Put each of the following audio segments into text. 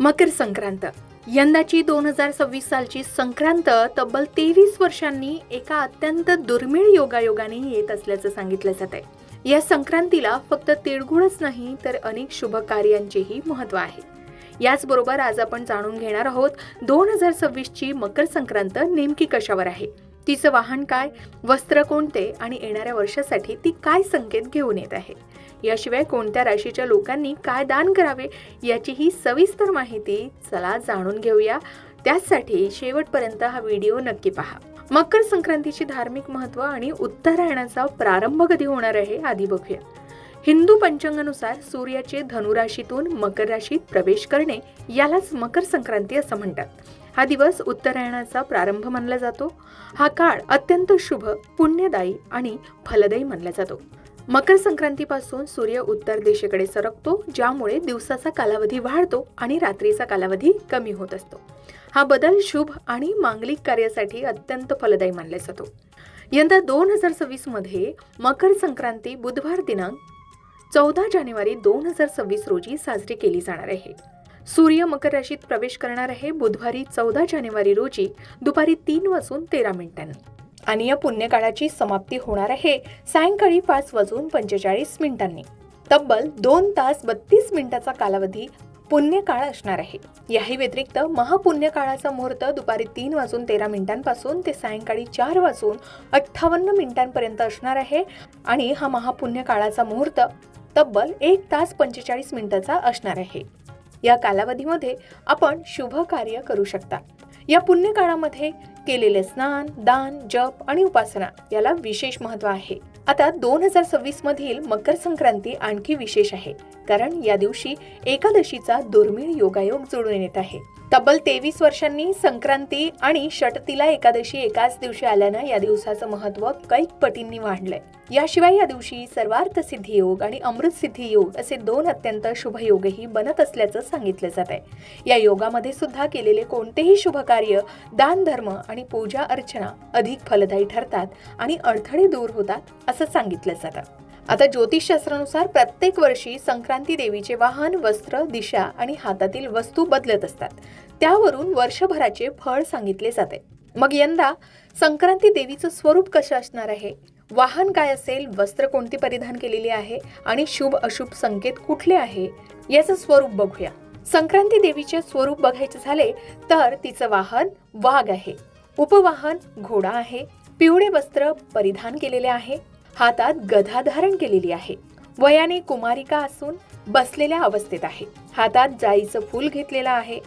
मकर संक्रांत. यंदाची दोन हजार सव्वीस सालची संक्रांत तब्बल तेवीस वर्षांनी एका अत्यंत दुर्मिळ योगायोगाने येत असल्याचं सांगितलं जात आहे. या संक्रांतीला फक्त तिळगुळच नाही तर अनेक शुभ कार्यांचेही महत्त्व आहे. याचबरोबर आज आपण जाणून घेणार आहोत दोन हजार सव्वीसची मकर संक्रांत नेमकी कशावर आहे? तिचं वाहन काय? वस्त्र कोणते? आणि येणाऱ्या वर्षासाठी ती काय संकेत घेऊन येत आहे? याशिवाय कोणत्या राशीच्या लोकांनी काय दान करावे याचीही सविस्तर माहिती चला जाणून घेऊया. त्यासाठी शेवटपर्यंत हा व्हिडिओ नक्की पहा. मकर संक्रांतीचे धार्मिक महत्त्व आणि उत्तरायणाचा प्रारंभ कधी होणार आहे आधी बघूया. हिंदू पंचांगानुसार सूर्याचे धनुराशीतून मकर राशीत प्रवेश करणे यालाच मकर संक्रांती असं म्हणतात. हा दिवस उत्तरायणाचा प्रारंभ मानला जातो. हा काळ अत्यंत शुभ पुण्यदायी आणि फलदायी मानला जातो. मकर संक्रांतीपासून सूर्य उत्तर दिशेकडे सरकतो ज्यामुळे दिवसाचा कालावधी वाढतो आणि रात्रीचा कालावधी कमी होत असतो. हा बदल शुभ आणि मांगलिक कार्यासाठी अत्यंत फलदायी मानला जातो. यंदा दोन हजार सव्वीसमध्ये मकर संक्रांती बुधवार दिनांक चौदा जानेवारी दोन हजार सव्वीस रोजी साजरी केली जाणार आहे. सूर्य मकर राशीत प्रवेश करणार आहे बुधवारी चौदा जानेवारी रोजी दुपारी तीन वाजून तेरा मिनिटांनी. आणि या पुण्यकाळाची समाप्ती होणार आहे. सायंकाळी पाच वाजून पंचेचाळीस मिनिटांनी. तब्बल दोन तास बत्तीस मिनिटाचा कालावधी पुण्यकाळ असणार आहे. याही व्यतिरिक्त महापुण्य काळाचा मुहूर्त दुपारी तीन वाजून तेरा मिनिटांपासून ते सायंकाळी चार वाजून अठ्ठावन्न मिनिटांपर्यंत असणार आहे आणि हा महापुण्य काळाचा मुहूर्त तब्बल एक तास पंचेचाळीस मिनिटाचा असणार आहे. या कालावधीमध्ये आपण शुभ कार्य करू शकता. या पुण्यकाळामध्ये केलेले स्नान दान जप आणि उपासना याला विशेष महत्त्व आहे. आता दोन हजार सव्वीस मधील मकर संक्रांती आणखी विशेष आहे. कारण या दिवशी एकादशीचा दुर्मिळ योगायोग जुळून येत आहे. तब्बल तेवीस वर्षांनी संक्रांती आणि षटतीला एकादशी एकाच दिवशी आल्यानं या दिवसाचं महत्त्व कैक पटींनी वाढलंय. याशिवाय या दिवशी सर्वार्थ सिद्धी योग आणि अमृत सिद्धी योग असे दोन अत्यंत शुभ योगही बनत असल्याचं सांगितलं जात आहे. या योगामध्ये सुद्धा केलेले कोणतेही शुभ कार्य दान धर्म आणि पूजा अर्चना अधिक फलदायी ठरतात आणि अडथळे दूर होतात असं सांगितलं जातं. आता ज्योतिषशास्त्रानुसार प्रत्येक वर्षी संक्रांती देवीचे वाहन वस्त्र दिशा आणि हातातील वस्तू बदलत असतात. त्यावरून वर्षभराचे फळ सांगितले जाते. मग यंदा संक्रांती देवीचं स्वरूप कसं असणार आहे? वाहन काय असेल? वस्त्र कोणती परिधान केलेली आहे? आणि शुभ अशुभ संकेत कुठले आहे? याचं स्वरूप बघूया. संक्रांती देवीचे स्वरूप बघायचे झाले तर तिचं वाहन वाघ आहे. उपवाहन घोडा आहे. पिवळे वस्त्र परिधान केलेले आहे. हातात गधा धारण केलेली आहे. वयाने कुमारिका असून बसलेल्या अवस्थेत आहे. हातात जाईचं फूल घेतलेलं आहे.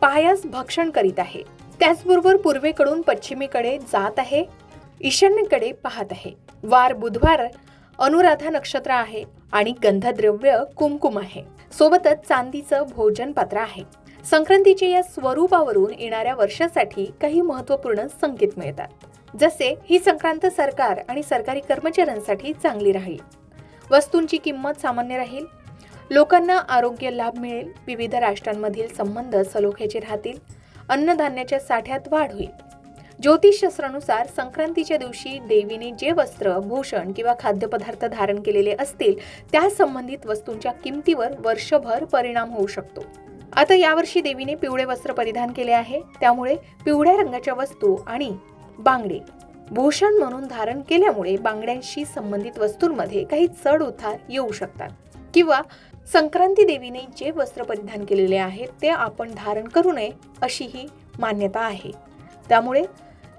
पायास भक्षण करीत आहे. त्याचबरोबर पूर्वेकडून पश्चिमेकडे जात आहे. ईशान्येकडे पाहत आहे. वार बुधवार अनुराधा नक्षत्र आहे आणि गंधद्रव्य कुमकुम आहे. सोबतच चांदीचं भोजन पात्र आहे. संक्रांतीच्या या स्वरूपावरून येणाऱ्या वर्षासाठी काही महत्त्वपूर्ण संकेत मिळतात. जसे ही संक्रांत सरकार आणि सरकारी कर्मचाऱ्यांसाठी चांगली राहील. वस्तूंची किंमत सामान्य राहील. लोकांना आरोग्य लाभ मिळेल. विविध राष्ट्रांमधील संबंध सलोख्याचे राहतील. अन्नधान्याच्या साठ्यात वाढ होईल. ज्योतिषशास्त्रानुसार संक्रांतीच्या दिवशी देवीने जे वस्त्र भूषण किंवा खाद्यपदार्थ धारण केलेले असतील त्या संबंधित वस्तूंच्या किमतीवर वर्षभर परिणाम होऊ शकतो. आता यावर्षी देवीने पिवळे वस्त्र परिधान केले आहे. त्यामुळे पिवळ्या रंगाच्या वस्तू आणि बांगडे. भूषण म्हणून धारण केल्यामुळे बांगड्यांशी संबंधित वस्तूंमध्ये काही चढ उतार येऊ शकतात. किंवा संक्रांती देवीने जे वस्त्र परिधान केलेले आहे ते आपण धारण करू नये अशी ही मान्यता आहे. त्यामुळे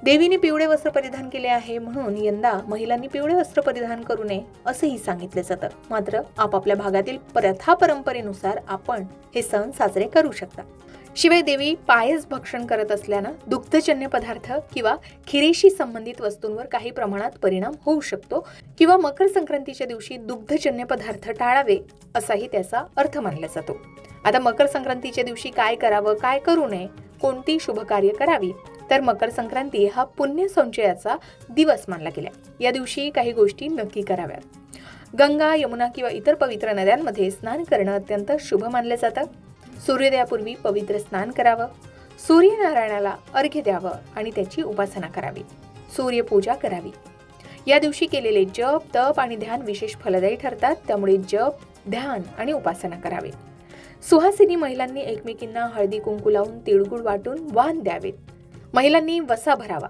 देवीने पिवळे वस्त्र परिधान केले आहे म्हणून यंदा महिलांनी पिवळे वस्त्र परिधान करू नये असंही सांगितलं जातं. मात्र आपापल्या भागातील प्रथा परंपरेनुसार आपण हे सण साजरे करू शकता. शिवाय देवी पायस भक्षण करत असल्यानं दुग्धजन्य पदार्थ किंवा खिरेशी संबंधित वस्तूंवर काही प्रमाणात परिणाम होऊ शकतो किंवा मकर संक्रांतीच्या दिवशी दुग्धजन्य पदार्थ टाळावे असाही त्याचा अर्थ मानला जातो. आता मकर संक्रांतीच्या दिवशी काय करावं काय करू नये कोणती शुभ कार्य करावी तर मकर संक्रांती हा पुण्य संचयाचा दिवस मानला गेला. या दिवशी काही गोष्टी नक्की कराव्यात. गंगा यमुना किंवा इतर पवित्र नद्यांमध्ये स्नान करणं अत्यंत शुभ मानलं जातं. सूर्योदयापूर्वी पवित्र स्नान करावं सूर्यनारायणाला अर्घ्य द्यावं आणि त्याची उपासना करावी. सूर्यपूजा करावी. या दिवशी केलेले जप तप आणि ध्यान विशेष फलदायी ठरतात त्यामुळे जप ध्यान आणि उपासना करावे. सुहासिनी महिलांनी एकमेकींना हळदी कुंकू लावून तिळगुळ वाटून वाण द्यावेत महिलांनी वसा भरावा.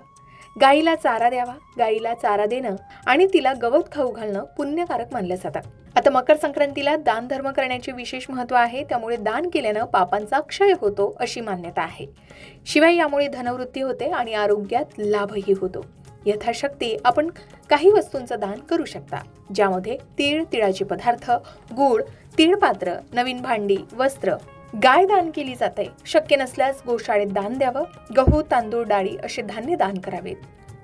गाईला चारा द्यावा गाईला चारा देणं आणि तिला गवत खाऊ घालणं पुण्यकारक मानलं जातं. आता मकर संक्रांतीला दान धर्म करण्याचे विशेष महत्त्व आहे त्यामुळे दान केल्यानं पापांचा क्षय होतो अशी मान्यता आहे. शिवाय यामुळे धनवृत्ती होते आणि आरोग्यात लाभही होतो. यथाशक्ती आपण काही वस्तूंचं दान करू शकता ज्यामध्ये तीळ तिळाचे पदार्थ गूळ तीळपात्र नवीन भांडी वस्त्र गाय दान केली जाते. शक्य नसल्यास गोशाळेत दान द्यावं गहू तांदूळ डाळी असे धान्य दान करावेत.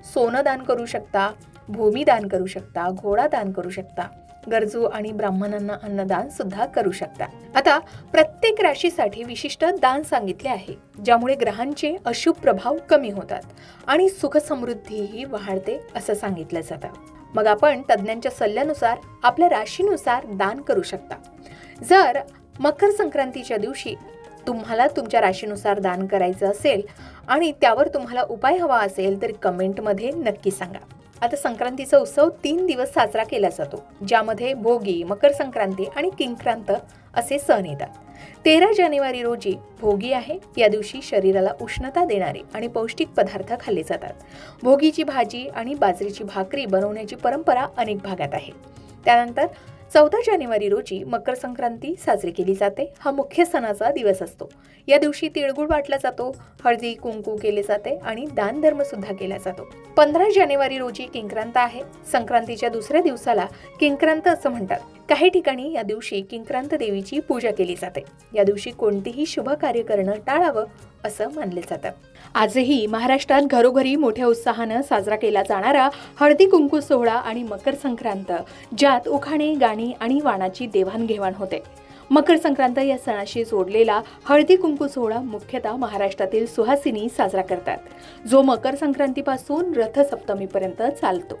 सोनं दान करू शकता भूमी दान करू शकता घोडा दान करू शकता गरजू आणि ब्राह्मणांना अन्नदान सुद्धा करू शकता. आता प्रत्येक राशीसाठी विशिष्ट दान सांगितले आहे ज्यामुळे ग्रहांचे अशुभ प्रभाव कमी होतात आणि सुख समृद्धीही वाढते असं सांगितलं जातं. मग आपण तज्ज्ञांच्या सल्ल्यानुसार आपल्या राशीनुसार दान करू शकता. जर मकर संक्रांतीच्या दिवशी तुम्हाला तुमच्या राशीनुसार दान करायचं असेल आणि त्यावर तुम्हाला उपाय हवा असेल तर कमेंटमध्ये नक्की सांगा. आता संक्रांतीचा उत्सव तीन दिवस साजरा केला जातो ज्यामध्ये भोगी मकर संक्रांती आणि किंक्रांत असे सण येतात. तेरा जानेवारी रोजी भोगी आहे या दिवशी शरीराला उष्णता देणारे आणि पौष्टिक पदार्थ खाल्ले जातात. भोगीची भाजी आणि बाजरीची भाकरी बनवण्याची परंपरा अनेक भागात आहे. त्यानंतर चौदा जानेवारी रोजी मकर संक्रांती साजरी केली जाते. हा मुख्य सणाचा दिवस असतो. या दिवशी तिळगुळ वाटला जातो हळदी कुंकू केले जाते आणि दानधर्म सुद्धा केला जातो. पंधरा जानेवारी रोजी किंक्रांत आहे. संक्रांतीच्या दुसऱ्या दिवसाला किंक्रांत असं म्हणतात. काही ठिकाणी या दिवशी किंक्रांत देवीची पूजा केली जाते. या दिवशी कोणतेही शुभ कार्य करणं टाळावं असं मानले जातं. आजही महाराष्ट्रात घरोघरी मोठ्या उत्साहानं साजरा केला जाणारा हळदी कुंकू सोहळा आणि मकर संक्रांत ज्यात उखाणे गाणी आणि वाणाची देवाणघेवाण होते. मकर संक्रांत या सणाशी जोडलेला हळदी कुंकू सोहळा मुख्यतः महाराष्ट्रातील सुहासिनी साजरा करतात जो मकर संक्रांतीपासून रथसप्तमीपर्यंत चालतो.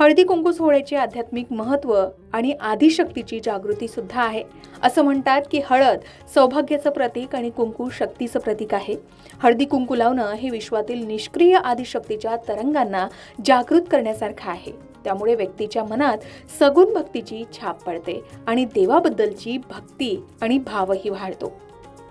हळदी कुंकू सोहळ्याचे आध्यात्मिक महत्त्व आणि आदिशक्तीची जागृती सुद्धा आहे. असं म्हणतात की हळद सौभाग्याचं प्रतीक आणि कुंकू शक्तीचं प्रतीक आहे. हळदी कुंकू लावणं हे विश्वातील निष्क्रिय आदिशक्तीच्या तरंगांना जागृत करण्यासारखं आहे. त्यामुळे व्यक्तीच्या मनात सगुण भक्तीची छाप पडते आणि देवाबद्दलची भक्ती आणि भावही वाढतो.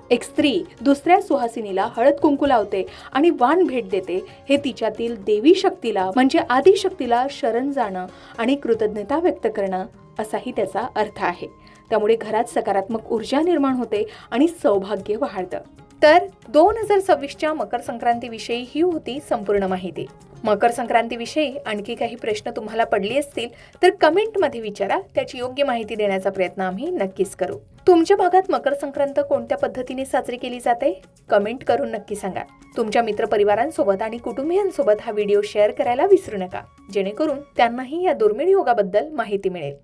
एक स्त्री दुसऱ्या सुहासिनीला हळद कुंकू लावते आणि वाण भेट देते हे तिच्यातील देवी शक्तीला म्हणजे आदिशक्तीला शरण जाणं आणि कृतज्ञता व्यक्त करणं असाही त्याचा अर्थ आहे. त्यामुळे घरात सकारात्मक ऊर्जा निर्माण होते आणि सौभाग्य वाढतं. तर दोन हजार सव्वीसच्या मकर संक्रांतीविषयी ही होती संपूर्ण माहिती. मकर संक्रांतीविषयी आणखी काही प्रश्न तुम्हाला पडले असतील तर कमेंटमध्ये विचारा त्याची योग्य माहिती देण्याचा प्रयत्न आम्ही नक्कीच करू. तुमच्या भागात मकर संक्रांत कोणत्या पद्धतीने साजरी केली जाते? कमेंट करून नक्की सांगा. तुमच्या मित्रपरिवारांसोबत आणि कुटुंबियांसोबत हा व्हिडिओ शेअर करायला विसरू नका. जेणेकरून त्यांनाही या दुर्मिळ योगाबद्दल माहिती मिळेल.